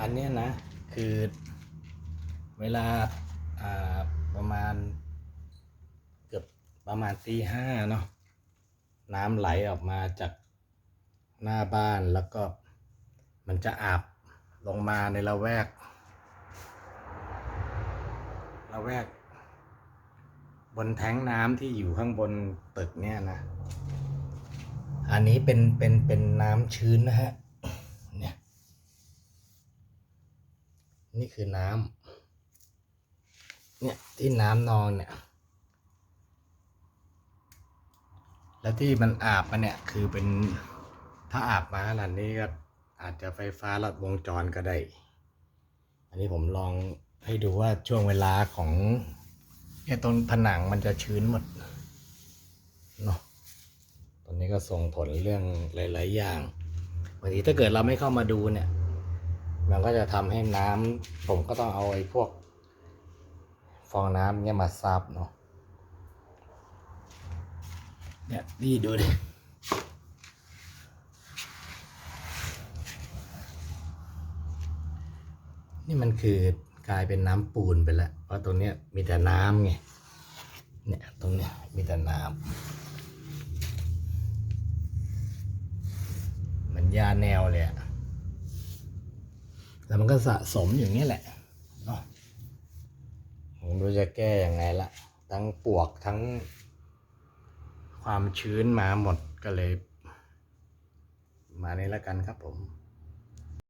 อันนี้นะคือเวลาอ่าประมาณเกือบประมาณตีห้าเนาะน้ำไหลออกมาจากหน้าบ้านแล้วก็มันจะอาบลงมาในละแวกละแวก บนแท้งน้ำที่อยู่ข้างบนตึกเนี่ยนะ อันนี้เป็นเป็นเป็นน้ำชื้นนะฮะ เนี่ย นี่คือน้ำเนี่ยที่น้ำนองเนี่ย แล้วที่มันอาบมาเนี่ยคือเป็นถ้าอาบมาขนาดนี้ก็อาจจะไฟฟ้าลัดวงจรก็ได้ อันนี้ผมลองให้ดูว่าช่วงเวลาของเนี่ยตรงผนังมันจะชื้นหมดเนาะตอนนี้ก็ส่งผลเรื่องหลาย ๆ อย่างบางทีถ้าเกิดเราไม่เข้ามาดูเนี่ย มันก็จะทำให้น้ำผมก็ต้องเอาไอ้พวก ฟองน้ำเนี่ยมาซับเนาะเนี่ยนี่ดูดินี่มันคือกลายเป็นน้ำปูนไปแล้วเพราะตรงเนี้ยมีแต่น้ำไงเนี่ยตรงเนี้ยมีแต่น้ำมันยาแนวเลยอะ แล้วมันก็สะสมอย่างนี้แหละเนาะผมรู้จะแก้ยังไงละ ทั้งปวกทั้งความชื้นมาหมดก็เลย มานี้แล้วกันครับผม